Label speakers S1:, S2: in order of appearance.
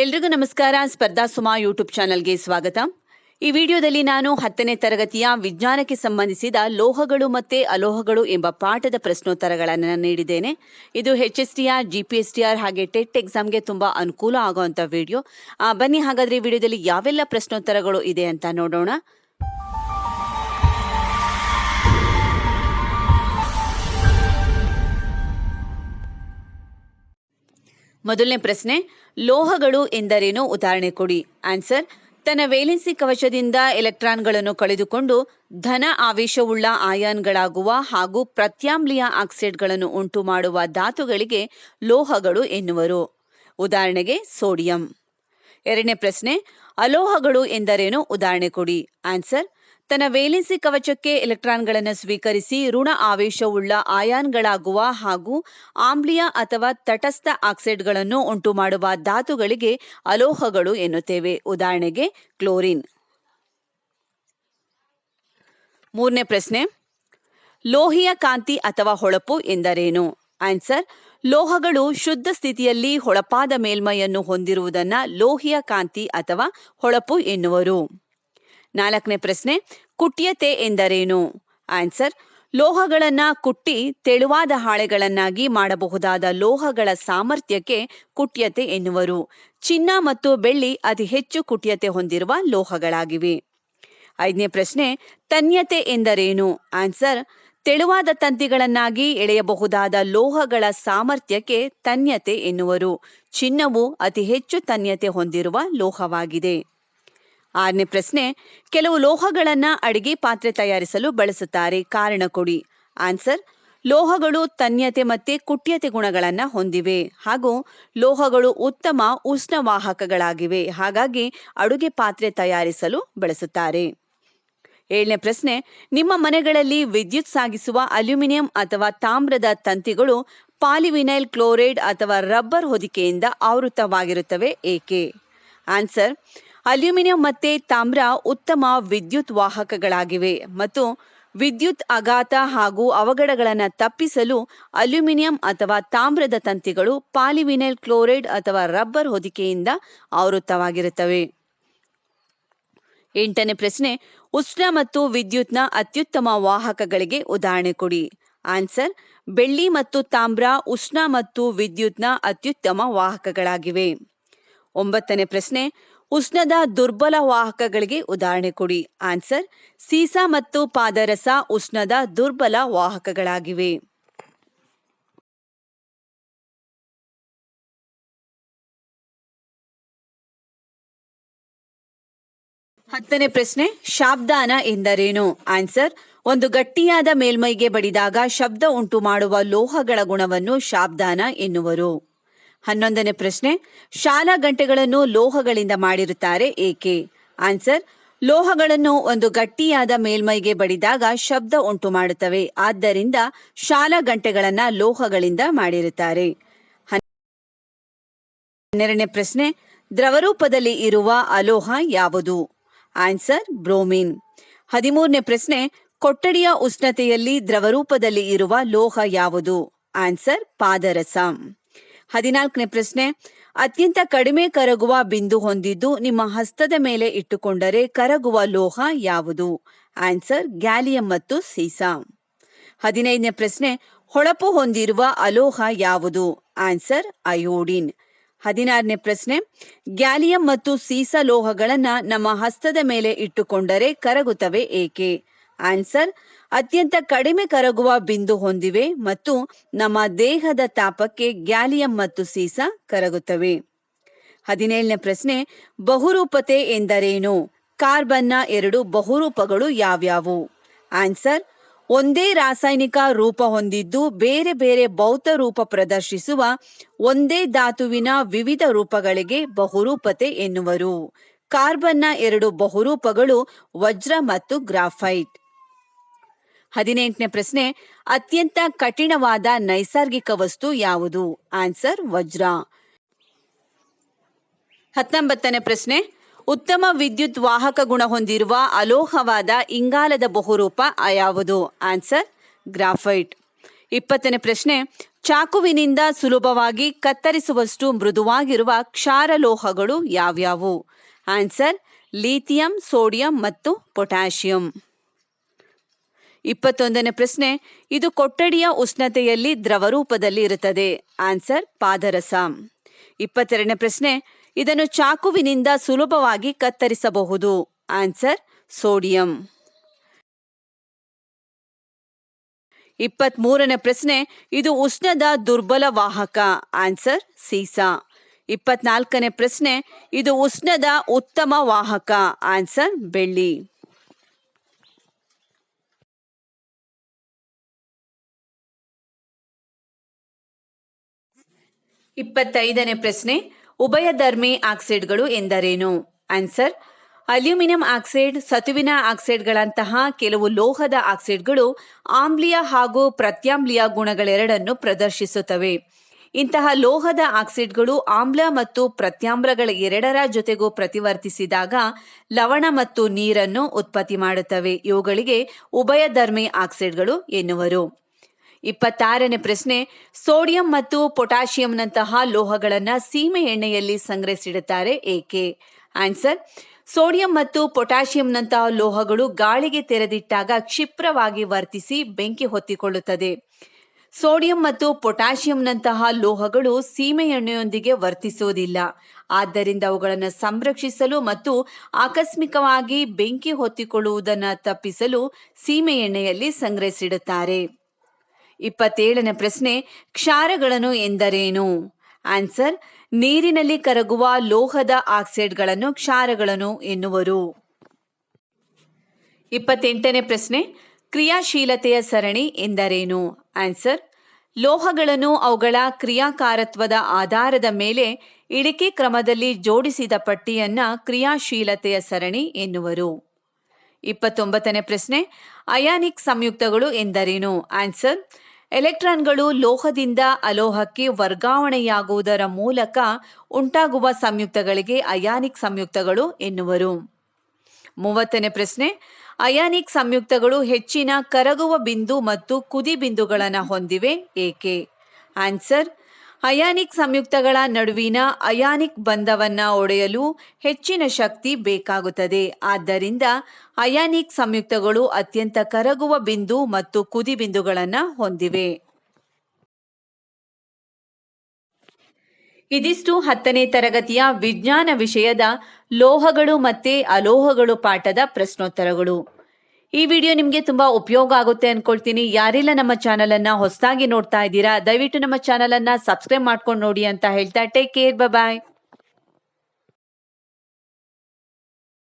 S1: ಎಲ್ರಿಗೂ ನಮಸ್ಕಾರ. ಸ್ಪರ್ಧಾ ಸುಮಾ ಯೂಟ್ಯೂಬ್ ಚಾನಲ್ಗೆ ಸ್ವಾಗತ. ಈ ವಿಡಿಯೋದಲ್ಲಿ ನಾನು ಹತ್ತನೇ ತರಗತಿಯ ವಿಜ್ಞಾನಕ್ಕೆ ಸಂಬಂಧಿಸಿದ ಲೋಹಗಳು ಮತ್ತೆ ಅಲೋಹಗಳು ಎಂಬ ಪಾಠದ ಪ್ರಶ್ನೋತ್ತರಗಳನ್ನು ನೀಡಿದ್ದೇನೆ. ಇದು H S T R G P S T R ಹಾಗೆ ಟೆಟ್ ಎಕ್ಸಾಮ್ಗೆ ತುಂಬ ಅನುಕೂಲ ಆಗುವಂಥ ವಿಡಿಯೋ. ಬನ್ನಿ ಹಾಗಾದ್ರೆ ಈ ವಿಡಿಯೋದಲ್ಲಿ ಯಾವೆಲ್ಲ ಪ್ರಶ್ನೋತ್ತರಗಳು ಇದೆ ಅಂತ ನೋಡೋಣ. ಮೊದಲನೇ ಪ್ರಶ್ನೆ ಲೋಹಗಳು ಎಂದರೇನು? ಉದಾಹರಣೆ ಕೊಡಿ. ಆನ್ಸರ್, ತನ್ನ ವೇಲೆನ್ಸಿ ಕವಚದಿಂದ ಎಲೆಕ್ಟ್ರಾನ್ಗಳನ್ನು ಕಳೆದುಕೊಂಡು ಧನ ಆವೇಶವುಳ್ಳ ಆಯಾನ್ಗಳಾಗುವ ಹಾಗೂ ಪ್ರತ್ಯಾಮ್ಲೀಯ ಆಕ್ಸೈಡ್ಗಳನ್ನು ಉಂಟು ಮಾಡುವ ಧಾತುಗಳಿಗೆ ಲೋಹಗಳು ಎನ್ನುವರು. ಉದಾಹರಣೆಗೆ, ಸೋಡಿಯಂ. ಎರಡನೇ ಪ್ರಶ್ನೆ, ಅಲೋಹಗಳು ಎಂದರೇನು? ಉದಾಹರಣೆ ಕೊಡಿ. ಆನ್ಸರ್ ತನ್ನ ವೇಲೆನ್ಸಿ ಕವಚಕ್ಕೆ ಎಲೆಕ್ಟ್ರಾನ್ಗಳನ್ನು ಸ್ವೀಕರಿಸಿ ಋಣ ಆವೇಶವುಳ್ಳ ಆಯಾನ್ಗಳಾಗುವ ಹಾಗೂ ಆಮ್ಲೀಯ ಅಥವಾ ತಟಸ್ಥ ಆಕ್ಸೈಡ್ಗಳನ್ನು ಉಂಟು ಮಾಡುವ ಧಾತುಗಳಿಗೆ ಅಲೋಹಗಳು ಎನ್ನುತ್ತೇವೆ. ಉದಾಹರಣೆಗೆ ಕ್ಲೋರಿನ್. ಮೂರನೇ ಪ್ರಶ್ನೆ. ಲೋಹಿಯ ಕಾಂತಿ ಅಥವಾ ಹೊಳಪು ಎಂದರೇನು? ಆನ್ಸರ್. ಲೋಹಗಳು ಶುದ್ಧ ಸ್ಥಿತಿಯಲ್ಲಿ ಹೊಳಪಾದ ಮೇಲ್ಮೈಯನ್ನು ಹೊಂದಿರುವುದನ್ನು ಲೋಹಿಯ ಕಾಂತಿ ಅಥವಾ ಹೊಳಪು ಎನ್ನುವರು. ನಾಲ್ಕನೇ ಪ್ರಶ್ನೆ, ಕುಟ್ಯತೆ ಎಂದರೇನು? ಆನ್ಸರ್, ಲೋಹಗಳನ್ನು ಕುಟ್ಟಿ ತೆಳುವಾದ ಹಾಳೆಗಳನ್ನಾಗಿ ಮಾಡಬಹುದಾದ ಲೋಹಗಳ ಸಾಮರ್ಥ್ಯಕ್ಕೆ ಕುಟ್ಯತೆ ಎನ್ನುವರು. ಚಿನ್ನ ಮತ್ತು ಬೆಳ್ಳಿ ಅತಿ ಹೆಚ್ಚು ಕುಟ್ಯತೆ ಹೊಂದಿರುವ ಲೋಹಗಳಾಗಿವೆ. ಐದನೇ ಪ್ರಶ್ನೆ, ತನ್ಯತೆ ಎಂದರೇನು? ಆನ್ಸರ್, ತೆಳುವಾದ ತಂತಿಗಳನ್ನಾಗಿ ಎಳೆಯಬಹುದಾದ ಲೋಹಗಳ ಸಾಮರ್ಥ್ಯಕ್ಕೆ ತನ್ಯತೆ ಎನ್ನುವರು. ಚಿನ್ನವು ಅತಿ ಹೆಚ್ಚು ತನ್ಯತೆ ಹೊಂದಿರುವ ಲೋಹವಾಗಿದೆ. ಆರನೇ ಪ್ರಶ್ನೆ, ಕೆಲವು ಲೋಹಗಳನ್ನ ಅಡಿಗೆ ಪಾತ್ರೆ ತಯಾರಿಸಲು ಬಳಸುತ್ತಾರೆ. ಕಾರಣ ಕೊಡಿ. ಆನ್ಸರ್, ಲೋಹಗಳು ತನ್ಯತೆ ಮತ್ತೆ ಕುಟ್ಯತೆ ಗುಣಗಳನ್ನು ಹೊಂದಿವೆ. ಹಾಗೂ ಲೋಹಗಳು ಉತ್ತಮ ಉಷ್ಣವಾಹಕಗಳಾಗಿವೆ. ಹಾಗಾಗಿ ಅಡುಗೆ ಪಾತ್ರೆ ತಯಾರಿಸಲು ಬಳಸುತ್ತಾರೆ. ಏಳನೇ ಪ್ರಶ್ನೆ, ನಿಮ್ಮ ಮನೆಗಳಲ್ಲಿ ವಿದ್ಯುತ್ ಸಾಗಿಸುವ ಅಲ್ಯೂಮಿನಿಯಂ ಅಥವಾ ತಾಮ್ರದ ತಂತಿಗಳು ಪಾಲಿವಿನೈಲ್ ಕ್ಲೋರೈಡ್ ಅಥವಾ ರಬ್ಬರ್ ಹೊದಿಕೆಯಿಂದ ಆವೃತವಾಗಿರುತ್ತವೆ ಏಕೆ? ಆನ್ಸರ್ ಅಲ್ಯೂಮಿನಿಯಂ ಮತ್ತೆ ತಾಮ್ರ ಉತ್ತಮ ವಿದ್ಯುತ್ ವಾಹಕಗಳಾಗಿವೆ ಮತ್ತು ವಿದ್ಯುತ್ ಆಘಾತ ಹಾಗೂ ಅವಘಡಗಳನ್ನು ತಪ್ಪಿಸಲು ಅಲ್ಯೂಮಿನಿಯಂ ಅಥವಾ ತಾಮ್ರದ ತಂತಿಗಳು ಪಾಲಿವಿನೈಲ್ ಕ್ಲೋರೈಡ್ ಅಥವಾ ರಬ್ಬರ್ ಹೊದಿಕೆಯಿಂದ ಆವೃತ್ತವಾಗಿರುತ್ತವೆ. ಎಂಟನೇ ಪ್ರಶ್ನೆ, ಉಷ್ಣ ಮತ್ತು ವಿದ್ಯುತ್ನ ಅತ್ಯುತ್ತಮ ವಾಹಕಗಳಿಗೆ ಉದಾಹರಣೆ ಕೊಡಿ. ಆನ್ಸರ್ ಬೆಳ್ಳಿ ಮತ್ತು ತಾಮ್ರ ಉಷ್ಣ ಮತ್ತು ವಿದ್ಯುತ್ನ ಅತ್ಯುತ್ತಮ ವಾಹಕಗಳಾಗಿವೆ. ಒಂಬತ್ತನೇ ಪ್ರಶ್ನೆ, ಉಷ್ಣದ ದುರ್ಬಲ ವಾಹಕಗಳಿಗೆ ಉದಾಹರಣೆ ಕೊಡಿ. ಆನ್ಸರ್, ಸೀಸಾ ಮತ್ತು ಪಾದರಸ ಉಷ್ಣದ ದುರ್ಬಲ ವಾಹಕಗಳಾಗಿವೆ. ಹತ್ತನೇ ಪ್ರಶ್ನೆ, ಶಾಬ್ದಾನ ಎಂದರೇನು? ಆನ್ಸರ್, ಒಂದು ಗಟ್ಟಿಯಾದ ಮೇಲ್ಮೈಗೆ ಬಡಿದಾಗ ಶಬ್ದ ಉಂಟು ಮಾಡುವ ಲೋಹಗಳ ಗುಣವನ್ನು ಶಾಬ್ದಾನ ಎನ್ನುವರು. ಹನ್ನೊಂದನೇ ಪ್ರಶ್ನೆ, ಶಾಲಾ ಗಂಟೆಗಳನ್ನು ಲೋಹಗಳಿಂದ ಮಾಡಿರುತ್ತಾರೆ ಏಕೆ? ಆನ್ಸರ್, ಲೋಹಗಳನ್ನು ಒಂದು ಗಟ್ಟಿಯಾದ ಮೇಲ್ಮೈಗೆ ಬಡಿದಾಗ ಶಬ್ದ ಉಂಟು ಮಾಡುತ್ತವೆ, ಆದ್ದರಿಂದ ಶಾಲಾ ಗಂಟೆಗಳನ್ನು ಲೋಹಗಳಿಂದ ಮಾಡಿರುತ್ತಾರೆ. ಹನ್ನೆರಡನೇ ಪ್ರಶ್ನೆ, ದ್ರವರೂಪದಲ್ಲಿ ಇರುವ ಅಲೋಹ ಯಾವುದು? Answer, bromine. ಹದಿಮೂರನೇ ಪ್ರಶ್ನೆ, ಕೊಠಡಿಯ ಉಷ್ಣತೆಯಲ್ಲಿ ದ್ರವರೂಪದಲ್ಲಿ ಇರುವ ಲೋಹ ಯಾವುದು? ಆನ್ಸರ್, ಪಾದರಸ. ಹದಿನಾಲ್ಕನೇ ಪ್ರಶ್ನೆ. ಅತ್ಯಂತ ಕಡಿಮೆ ಕರಗುವ ಬಿಂದು ಹೊಂದಿದ್ದು ನಿಮ್ಮ ಹಸ್ತದ ಮೇಲೆ ಇಟ್ಟುಕೊಂಡರೆ ಕರಗುವ ಲೋಹ ಯಾವುದು? ಆನ್ಸರ್, ಗ್ಯಾಲಿಯಂ ಮತ್ತು ಸೀಸಾ ಹದಿನೈದನೇ ಪ್ರಶ್ನೆ. ಹೊಳಪು ಹೊಂದಿರುವ ಅಲೋಹ ಯಾವುದು? Answer, iodine. ಹದಿನಾರನೇ ಪ್ರಶ್ನೆ. ಗ್ಯಾಲಿಯಂ ಮತ್ತು ಸೀಸ ಲೋಹಗಳನ್ನು ನಮ್ಮ ಹಸ್ತದ ಮೇಲೆ ಇಟ್ಟುಕೊಂಡರೆ ಕರಗುತ್ತವೆ ಏಕೆ? ಆನ್ಸರ್, ಅತ್ಯಂತ ಕಡಿಮೆ ಕರಗುವ ಬಿಂದು ಹೊಂದಿವೆ ಮತ್ತು ನಮ್ಮ ದೇಹದ ತಾಪಕ್ಕೆ ಗ್ಯಾಲಿಯಂ ಮತ್ತು ಸೀಸ ಕರಗುತ್ತವೆ. ಹದಿನೇಳನೇ ಪ್ರಶ್ನೆ, ಬಹುರೂಪತೆ ಎಂದರೇನು? ಕಾರ್ಬನ್ನ ಎರಡು ಬಹುರೂಪಗಳು ಯಾವ್ಯಾವು? ಆನ್ಸರ್, ಒಂದೇ ರಾಸಾಯನಿಕ ರೂಪ ಹೊಂದಿದ್ದು ಬೇರೆ ಬೇರೆ ಭೌತ ರೂಪ ಪ್ರದರ್ಶಿಸುವ ಒಂದೇ ಧಾತುವಿನ ವಿವಿಧ ರೂಪಗಳಿಗೆ ಬಹುರೂಪತೆ ಎನ್ನುವರು. ಕಾರ್ಬನ್ನ ಎರಡು ಬಹುರೂಪಗಳು ವಜ್ರ ಮತ್ತು ಗ್ರಾಫೈಟ್. ಹದಿನೆಂಟನೇ ಪ್ರಶ್ನೆ, ಅತ್ಯಂತ ಕಠಿಣವಾದ ನೈಸರ್ಗಿಕ ವಸ್ತು ಯಾವುದು? ಆನ್ಸರ್, ವಜ್ರ. ಹತ್ತೊಂಬತ್ತನೇ ಪ್ರಶ್ನೆ, ಉತ್ತಮ ವಿದ್ಯುತ್ ವಾಹಕ ಗುಣ ಹೊಂದಿರುವ ಅಲೋಹವಾದ ಇಂಗಾಲದ ಬಹುರೂಪ ಯಾವುದು? Answer, graphite. ಇಪ್ಪತ್ತನೇ ಪ್ರಶ್ನೆ, ಚಾಕುವಿನಿಂದ ಸುಲಭವಾಗಿ ಕತ್ತರಿಸುವಷ್ಟು ಮೃದುವಾಗಿರುವ ಕ್ಷಾರಲೋಹಗಳು ಯಾವ್ಯಾವು? ಆನ್ಸರ್, ಲೀಥಿಯಂ, ಸೋಡಿಯಂ ಮತ್ತು ಪೊಟ್ಯಾಷಿಯಂ. ಇಪ್ಪತ್ತೊಂದನೇ ಪ್ರಶ್ನೆ, ಇದು ಕೊಠಡಿಯ ಉಷ್ಣತೆಯಲ್ಲಿ ದ್ರವರೂಪದಲ್ಲಿ ಇರುತ್ತದೆ. ಆನ್ಸರ್, ಪಾದರಸ. ಇಪ್ಪತ್ತೆರಡನೇ ಪ್ರಶ್ನೆ, ಇದನ್ನು ಚಾಕುವಿನಿಂದ ಸುಲಭವಾಗಿ ಕತ್ತರಿಸಬಹುದು. Answer, sodium. ಇಪ್ಪತ್ತ್ ಮೂರನೇ ಪ್ರಶ್ನೆ, ಇದು ಉಷ್ಣದ ದುರ್ಬಲ ವಾಹಕ. ಆನ್ಸರ್, ಸೀಸಾ. ಇಪ್ಪತ್ನಾಲ್ಕನೇ ಪ್ರಶ್ನೆ, ಇದು ಉಷ್ಣದ ಉತ್ತಮ ವಾಹಕ. ಆನ್ಸರ್, ಬೆಳ್ಳಿ. ಇಪ್ಪತ್ತೈದನೇ ಪ್ರಶ್ನೆ, ಉಭಯಧರ್ಮಿ ಆಕ್ಸೈಡ್ಗಳು ಎಂದರೇನು? ಆನ್ಸರ್, ಅಲ್ಯೂಮಿನಿಯಂ ಆಕ್ಸೈಡ್, ಸತುವಿನ ಆಕ್ಸೈಡ್ಗಳಂತಹ ಕೆಲವು ಲೋಹದ ಆಕ್ಸೈಡ್ಗಳು ಆಮ್ಲೀಯ ಹಾಗೂ ಪ್ರತ್ಯಾಮ್ಲೀಯ ಗುಣಗಳೆರಡನ್ನು ಪ್ರದರ್ಶಿಸುತ್ತವೆ. ಇಂತಹ ಲೋಹದ ಆಕ್ಸೈಡ್ಗಳು ಆಮ್ಲ ಮತ್ತು ಪ್ರತ್ಯಾಮ್ಲಗಳ ಎರಡರ ಜೊತೆಗೂ ಪ್ರತಿವರ್ತಿಸಿದಾಗ ಲವಣ ಮತ್ತು ನೀರನ್ನು ಉತ್ಪತ್ತಿ ಮಾಡುತ್ತವೆ. ಇವುಗಳಿಗೆ ಉಭಯಧರ್ಮಿ ಆಕ್ಸೈಡ್ಗಳು ಎನ್ನುವರು. ಇಪ್ಪತ್ತಾರನೇ ಪ್ರಶ್ನೆ, ಸೋಡಿಯಂ ಮತ್ತು ಪೊಟ್ಯಾಷಿಯಂನಂತಹ ಲೋಹಗಳನ್ನು ಸೀಮೆ ಎಣ್ಣೆಯಲ್ಲಿ ಸಂಗ್ರಹಿಸಿಡುತ್ತಾರೆ ಏಕೆ? ಆನ್ಸರ್, ಸೋಡಿಯಂ ಮತ್ತು ಪೊಟ್ಯಾಷಿಯಂನಂತಹ ಲೋಹಗಳು ಗಾಳಿಗೆ ತೆರೆದಿಟ್ಟಾಗ ಕ್ಷಿಪ್ರವಾಗಿ ವರ್ತಿಸಿ ಬೆಂಕಿ ಹೊತ್ತಿಕೊಳ್ಳುತ್ತದೆ. ಸೋಡಿಯಂ ಮತ್ತು ಪೊಟ್ಯಾಷಿಯಂನಂತಹ ಲೋಹಗಳು ಸೀಮೆ ಎಣ್ಣೆಯೊಂದಿಗೆ ವರ್ತಿಸುವುದಿಲ್ಲ. ಆದ್ದರಿಂದ ಅವುಗಳನ್ನು ಸಂರಕ್ಷಿಸಲು ಮತ್ತು ಆಕಸ್ಮಿಕವಾಗಿ ಬೆಂಕಿ ಹೊತ್ತಿಕೊಳ್ಳುವುದನ್ನು ತಪ್ಪಿಸಲು ಸೀಮೆ ಎಣ್ಣೆಯಲ್ಲಿ ಸಂಗ್ರಹಿಸಿಡುತ್ತಾರೆ. ಇಪ್ಪತ್ತೇಳನೇ ಪ್ರಶ್ನೆ, ಕ್ಷಾರಗಳನ್ನು ಎಂದರೇನು? ಆನ್ಸರ್, ನೀರಿನಲ್ಲಿ ಕರಗುವ ಲೋಹದ ಆಕ್ಸೈಡ್ಗಳನ್ನು ಕ್ಷಾರಗಳನ್ನು ಎನ್ನುವರು. ಇಪ್ಪತ್ತೆಂಟನೇ ಪ್ರಶ್ನೆ, ಕ್ರಿಯಾಶೀಲತೆಯ ಸರಣಿ ಎಂದರೇನು? ಆನ್ಸರ್, ಲೋಹಗಳನ್ನು ಅವುಗಳ ಕ್ರಿಯಾಕಾರತ್ವದ ಆಧಾರದ ಮೇಲೆ ಇಳಿಕೆ ಕ್ರಮದಲ್ಲಿ ಜೋಡಿಸಿದ ಪಟ್ಟಿಯನ್ನ ಕ್ರಿಯಾಶೀಲತೆಯ ಸರಣಿ ಎನ್ನುವರು. ಇಪ್ಪತ್ತೊಂಬತ್ತನೇ ಪ್ರಶ್ನೆ, ಅಯಾನಿಕ್ ಸಂಯುಕ್ತಗಳು ಎಂದರೇನು? ಆನ್ಸರ್ ಎಲೆಕ್ಟ್ರಾನ್ಗಳು ಲೋಹದಿಂದ ಅಲೋಹಕ್ಕೆ ವರ್ಗಾವಣೆಯಾಗುವುದರ ಮೂಲಕ ಉಂಟಾಗುವ ಸಂಯುಕ್ತಗಳಿಗೆ ಅಯಾನಿಕ್ ಸಂಯುಕ್ತಗಳು ಎನ್ನುವರು. ಮೂವತ್ತನೇ ಪ್ರಶ್ನೆ, ಅಯಾನಿಕ್ ಸಂಯುಕ್ತಗಳು ಹೆಚ್ಚಿನ ಕರಗುವ ಬಿಂದು ಮತ್ತು ಕುದಿ ಬಿಂದುಗಳನ್ನು ಹೊಂದಿವೆ, ಏಕೆ? ಆನ್ಸರ್ ಅಯಾನಿಕ್ ಸಂಯುಕ್ತಗಳ ನಡುವಿನ ಅಯಾನಿಕ್ ಬಂಧವನ್ನು ಒಡೆಯಲು ಹೆಚ್ಚಿನ ಶಕ್ತಿ ಬೇಕಾಗುತ್ತದೆ. ಆದ್ದರಿಂದ ಅಯಾನಿಕ್ ಸಂಯುಕ್ತಗಳು ಅತ್ಯಂತ ಕರಗುವ ಬಿಂದು ಮತ್ತು ಕುದಿ ಬಿಂದುಗಳನ್ನು ಹೊಂದಿವೆ. ಇದಿಷ್ಟು ಹತ್ತನೇ ತರಗತಿಯ ವಿಜ್ಞಾನ ವಿಷಯದ ಲೋಹಗಳು ಮತ್ತೆ ಅಲೋಹಗಳು ಪಾಠದ ಪ್ರಶ್ನೋತ್ತರಗಳು. ಈ ವಿಡಿಯೋ ನಿಮಗೆ ತುಂಬಾ ಉಪಯೋಗ ಆಗುತ್ತೆ ಅನ್ಕೊಳ್ತೀನಿ. ಯಾರೆಲ್ಲ ನಮ್ಮ ಚಾನಲ್ ಅನ್ನ ಹೊಸದಾಗಿ ನೋಡ್ತಾ ಇದ್ದೀರಾ, ದಯವಿಟ್ಟು ನಮ್ಮ ಚಾನಲ್ ಅನ್ನ ಸಬ್ಸ್ಕ್ರೈಬ್ ಮಾಡ್ಕೊಂಡು ನೋಡಿ ಅಂತ ಹೇಳ್ತಾ ಟೇಕ್ ಕೇರ್ ಬಾಯ್